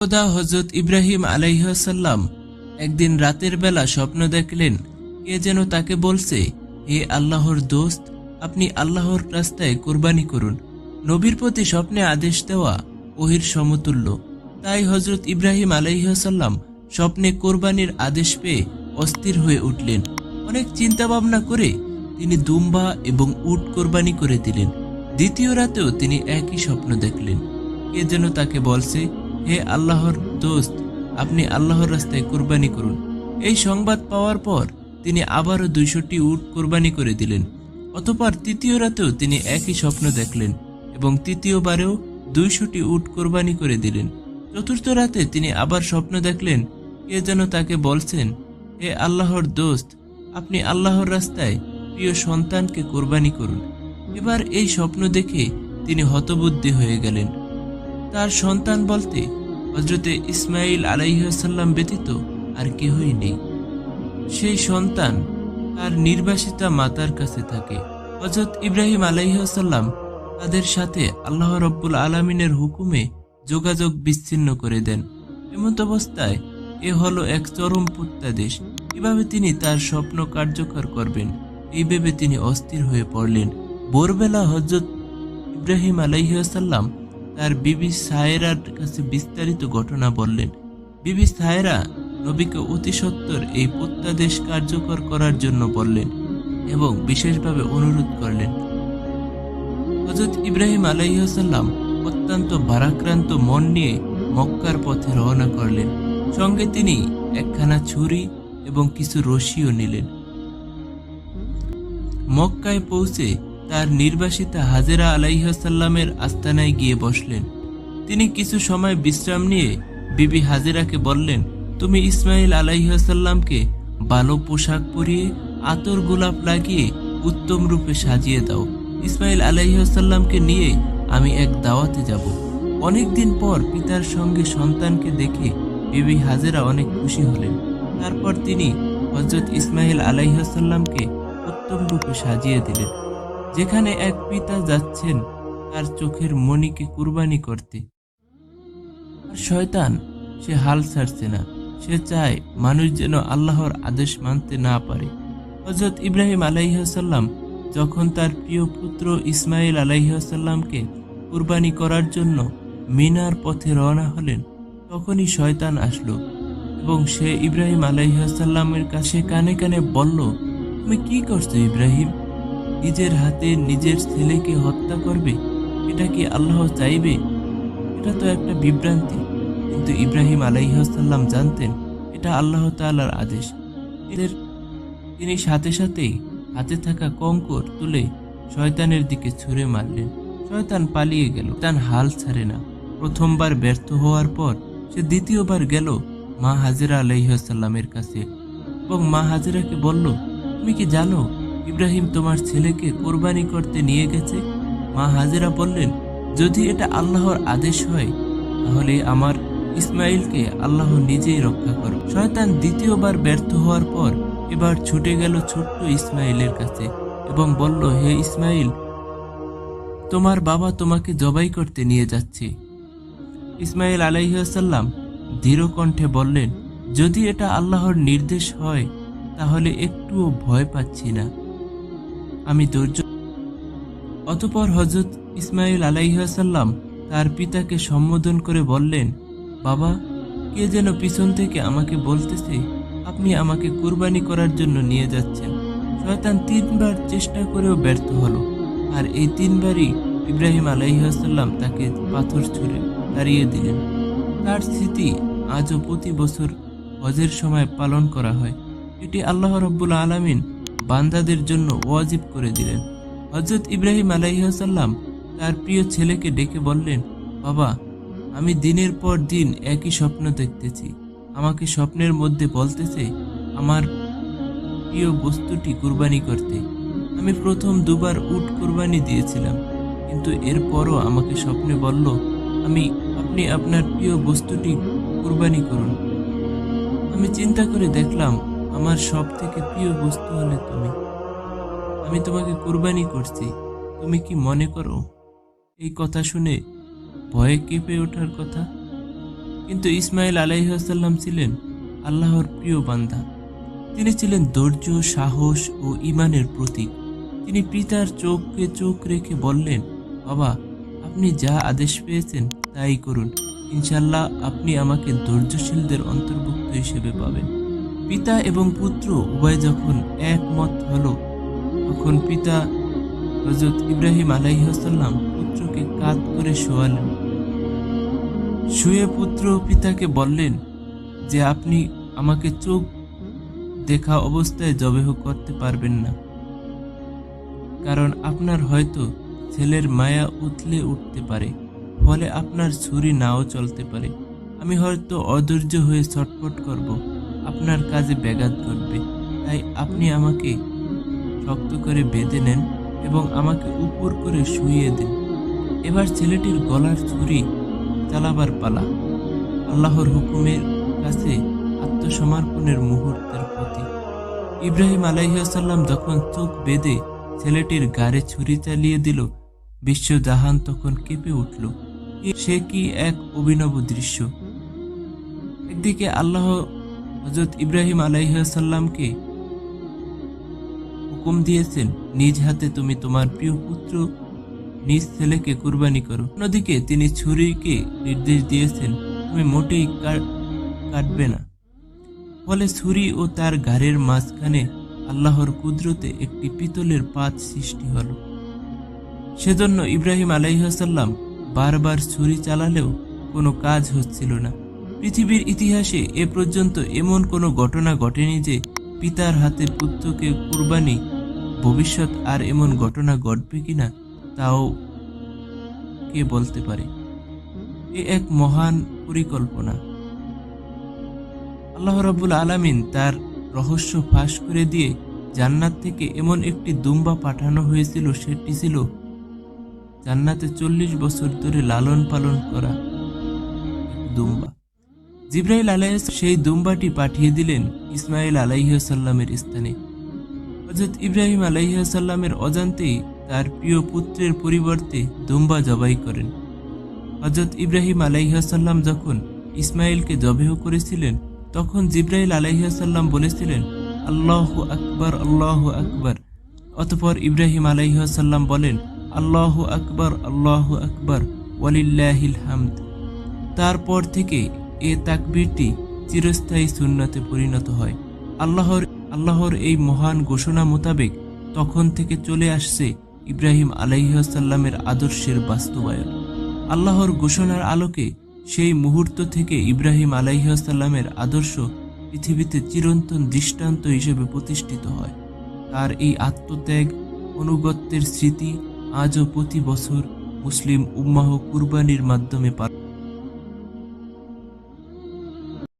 খোদা হজরত ইব্রাহিম আলাইহাল্লাম একদিন রাতের বেলা স্বপ্ন দেখলেন, কে যেন তাকে বলছে, হে আল্লাহর দোস্ত, আপনি আল্লাহর রাস্তায় কোরবানি করুন। নবীর প্রতি স্বপ্নে আদেশ দেওয়া ওহির সমতুল্য। তাই হজরত ইব্রাহিম আলাইহাল্লাম স্বপ্নে কোরবানির আদেশ পেয়ে অস্থির হয়ে উঠলেন। অনেক চিন্তা ভাবনা করে তিনি দুম্বা এবং উট কোরবানি করে দিলেন। দ্বিতীয় রাতেও তিনি একই স্বপ্ন দেখলেন। কে যেন তাকে বলছে হে আল্লাহর দোস্ত, আপনি আল্লাহর রাস্তায় কোরবানি করুন। এই সংবাদ পাওয়ার পর তিনি আবারও দুইশোটি উট কোরবানি করে দিলেন। অতপর তৃতীয় রাতেও তিনি একই স্বপ্ন দেখলেন এবং তৃতীয়বারেও দুইশোটি উট কোরবানি করে দিলেন। চতুর্থ রাতে তিনি আবার স্বপ্ন দেখলেন, কে যেন তাকে বলছেন, হে আল্লাহর দোস্ত, আপনি আল্লাহর রাস্তায় প্রিয় সন্তানকে কোরবানি করুন। এবার এই স্বপ্ন দেখে তিনি হতবুদ্ধি হয়ে গেলেন। তার সন্তান বলতে হজরতে ইসমাইল আলাইসাল্লাম ব্যতীত আর কেহই নেই। সেই সন্তান তার নির্বাসিতা মাতার কাছে থাকে। হজরত ইব্রাহিম আলাইসাল্লাম তাদের সাথে আল্লাহ রব্বুল আলমিনের হুকুমে যোগাযোগ বিচ্ছিন্ন করে দেন। এমত অবস্থায় এ হলো এক চরম প্রত্যাদেশ। কীভাবে তিনি তার স্বপ্ন কার্যকর করবেন। এই ভেবে তিনি অস্থির হয়ে পড়লেন। ভোরবেলা হজরত ইব্রাহিম আলাইসাল্লাম তার বিবি সায়েরার কাছে বিস্তারিত ঘটনা বললেন, বিবি সায়েরা নবীকে অতি সত্বর এই প্রত্যাদেশ কার্যকর করার জন্য বললেন এবং বিশেষভাবে অনুরোধ করলেন। হজরত ইব্রাহিম আলাইসাল্লাম অত্যন্ত ভারাক্রান্ত মন নিয়ে মক্কার পথে রওনা করলেন। সঙ্গে তিনি একখানা ছুরি এবং কিছু রশিও নিলেন। মক্কায় পৌঁছে তার নির্বাসিতা হাজেরা আলাইহাসাল্লামের আস্তানায় গিয়ে বসলেন। তিনি কিছু সময় বিশ্রাম নিয়ে বিবি হাজেরাকে বললেন, তুমি ইসমাইল আলাইহাসাল্লামকে ভালো পোশাক পরিয়ে আতর গোলাপ লাগিয়ে উত্তম রূপে সাজিয়ে দাও। ইসমাইল আলাইহাসাল্লামকে নিয়ে আমি এক দাওয়াতে যাব। অনেকদিন পর পিতার সঙ্গে সন্তানকে দেখে বিবি হাজেরা অনেক খুশি হলেন। তারপর তিনি হজরত ইসমাইল আলাইহাসাল্লামকে উত্তম রূপে সাজিয়ে দিলেন। যেখানে এক পিতা যাচ্ছেন, তার চোখের মণিকে কুরবানি করতে। আর শয়তান, সে হাল ছাড়ছে না। সে চায় মানুষ যেন আল্লাহর আদেশ মানতে না পারে। হজরত ইব্রাহিম আলাইহাল্লাম যখন তার প্রিয় পুত্র ইসমাইল আলাইহাল্লামকে কুরবানি করার জন্য মিনার পথে রওনা হলেন, তখনই শয়তান আসলো এবং সে ইব্রাহিম আলাইহাল্লামের কাছে কানে কানে বলল, তুমি কি করছ ইব্রাহিম? নিজের হাতে নিজের ছেলেকে হত্যা করবে? এটা কি আল্লাহ চাইবে? এটা তো একটা বিভ্রান্তি। কিন্তু ইব্রাহিম আলাইহাল্লাম জানতেন, এটা আল্লাহ তাআলার আদেশ। এদের তিনি সাথে সাথেই হাতে থাকা কঙ্কর তুলে শয়তানের দিকে ছুঁড়ে মারলেন। শয়তান পালিয়ে গেল। তান হাল ছাড়ে না। প্রথমবার ব্যর্থ হওয়ার পর সে দ্বিতীয়বার গেল মা হাজিরা আলাইহাল্লামের কাছে। এবং মা হাজিরাকে বলল, তুমি কি জানো ইব্রাহিম তোমার ছেলেকে কোরবানি করতে নিয়ে গেছে? মা হাজিরা বললেন, যদি এটা আল্লাহর আদেশ হয়, তাহলে আমার ইসমাইলকে আল্লাহ নিজেই রক্ষা করো। শয়তান দ্বিতীয়বার ব্যর্থ হওয়ার পর এবার ছুটে গেল ছোট্ট ইসমাইলের কাছে এবং বলল, হে ইসমাইল তোমার বাবা তোমাকে জবাই করতে নিয়ে যাচ্ছে। ইসমাইল আলাইসাল্লাম দৃঢ় কণ্ঠে বললেন, যদি এটা আল্লাহর নির্দেশ হয়, তাহলে একটুও ভয় পাচ্ছি না। আমি ধৈর্য অতপর হজরত ইসমাইল আলাইহাসাল্লাম তার পিতাকে সম্বোধন করে বললেন, বাবা, কে যেন পিছন থেকে আমাকে বলতেছে, আপনি আমাকে কুরবানি করার জন্য নিয়ে যাচ্ছেন। শয়তান তিনবার চেষ্টা করেও ব্যর্থ হলো। আর এই তিনবারই ইব্রাহিম আলাইহাসাল্লাম তাকে পাথর ছুঁড়ে দাঁড়িয়ে দিলেন। তার স্মৃতি আজও প্রতি বছর হজের সময় পালন করা হয়। এটি আল্লাহ রব্বুল আলমিন বান্দাদের জন্য ওয়াজিব করে দিলেন। হজরত ইব্রাহিম আলাইহাসাল্লাম তার প্রিয় ছেলেকে ডেকে বললেন, বাবা, আমি দিনের পর দিন একই স্বপ্ন দেখতেছি। আমাকে স্বপ্নের মধ্যে বলতেছে, আমার প্রিয় বস্তুটি কুরবানি করতে। আমি প্রথম দুবার উট কুরবানি দিয়েছিলাম, কিন্তু এরপরও আমাকে স্বপ্নে বলল, আমি, আপনি আপনার প্রিয় বস্তুটি কুরবানি করুন। আমি চিন্তা করে দেখলাম আমার সব থেকে প্রিয় বস্তু হলে তুমি। আমি তোমাকে কুরবানি করছি, তুমি কি মনে করো? এই কথা শুনে ভয়ে কেঁপে ওঠার কথা। কিন্তু ইসমাইল আলাইহাল্লাম ছিলেন আল্লাহর প্রিয় বান্দা। তিনি ছিলেন ধৈর্য, সাহস ও ইমানের প্রতীক। তিনি পিতার চোখকে চোখ রেখে বললেন, বাবা, আপনি যা আদেশ পেয়েছেন তাই করুন। ইনশাল্লাহ আপনি আমাকে ধৈর্যশীলদের অন্তর্ভুক্ত হিসেবে পাবেন। পিতা এবং পুত্র উভয় যখন একমত হল, তখন পিতা হজরত ইব্রাহিম আলাইহাল্লাম পুত্রকে কাত করে শোয়ালেন। শুয়ে পুত্র পিতাকে বললেন, যে আপনি আমাকে চোখ দেখা অবস্থায় জবেহ করতে পারবেন না। কারণ আপনার হয়তো ছেলের মায়া উতলে উঠতে পারে, ফলে আপনার ছুরি নাও চলতে পারে। আমি হয়তো অধৈর্য হয়ে ছটফট করব। আপনার কাজে ব্যাঘাত ঘটবে। তাই আপনি আমাকে শক্ত করে বেঁধে নেন এবং আমাকে উপর করে শুইয়ে দেন। এবার ছেলেটির গলার ছুরি চালাবার পালা। আল্লাহর হুকুমের কাছে আত্মসমর্পণের মুহূর্তের প্রতি ইব্রাহিম আলাইসাল্লাম যখন চোখ বেঁধে ছেলেটির গাড়ে ছুরি চালিয়ে দিল বিশ্ব বিশ্বজাহান তখন কেঁপে উঠল। সে কি এক অভিনব দৃশ্য? একদিকে আল্লাহ হজরত ইব্রাহিম আলাইসাল্লামকে হুকুম দিয়েছেন, নিজ হাতে তুমি তোমার প্রিয় পুত্র নিজ ছেলেকে কুরবানি করো। অন্যদিকে তিনি ছুরিকে নির্দেশ দিয়েছেন, তুমি মোটেই কাট- কাটবে না। ফলে ছুরি ও তার ঘাড়ের মাঝখানে আল্লাহর কুদরতে একটি পিতলের পাত সৃষ্টি হলো। সেজন্য ইব্রাহিম আলাইহাসাল্লাম বারবার ছুরি চালালেও কোনো কাজ হচ্ছিল না। পৃথিবীর ইতিহাসে এ পর্যন্ত এমন কোনো ঘটনা ঘটেনি যে পিতার হাতে পুত্রকে কুরবানি, ভবিষ্যৎ আর এমন ঘটনা ঘটবে কিনা তাও কে বলতে পারে? এ এক মহান পরিকল্পনা। আল্লাহ রাব্বুল আলামিন তার রহস্য ফাঁস করে দিয়ে জান্নাত থেকে এমন একটি দুম্বা পাঠানো হয়েছিল, সেটি ছিল জান্নাতে চল্লিশ বছর ধরে লালন পালন করা দুম্বা। জিব্রাইল আলাইহ সেই দুম্বাটি পাঠিয়ে দিলেন ইসমাইল আলাইসাল্লামের স্থানে। হজরত ইব্রাহিম আলাইসাল্লামের অজান্তেই তার প্রিয় পুত্রের পরিবর্তে দুম্বা জবাই করেন। হজরত ইব্রাহিম আলাইহাসাল্লাম যখন ইসমাইলকে জবেহ করেছিলেন, তখন জিব্রাইল আলাইহাসাল্লাম বলেছিলেন, আল্লাহ আকবর আল্লাহ আকবর। অতপর ইব্রাহিম আলাইহাসাল্লাম বলেন, আল্লাহ আকবর আল্লাহ আকবর, ওয়ালিল্লাহিল হামদ। তারপর থেকে এ তাকবীরটি চিরস্থায়ী সুন্নতে পরিণত হয়। আল্লাহর আল্লাহর এই মহান ঘোষণা মোতাবেক তখন থেকে চলে আসছে ইব্রাহিম আলাইহাসাল্লামের আদর্শের বাস্তবায়ন। আল্লাহর ঘোষণার আলোকে সেই মুহূর্ত থেকে ইব্রাহিম আলাইহাসাল্লামের আদর্শ পৃথিবীতে চিরন্তন দৃষ্টান্ত হিসেবে প্রতিষ্ঠিত হয়। তার এই আত্মত্যাগ অনুগত্যের স্মৃতি আজও প্রতি বছর মুসলিম উম্মাহ কুরবানির মাধ্যমে পালন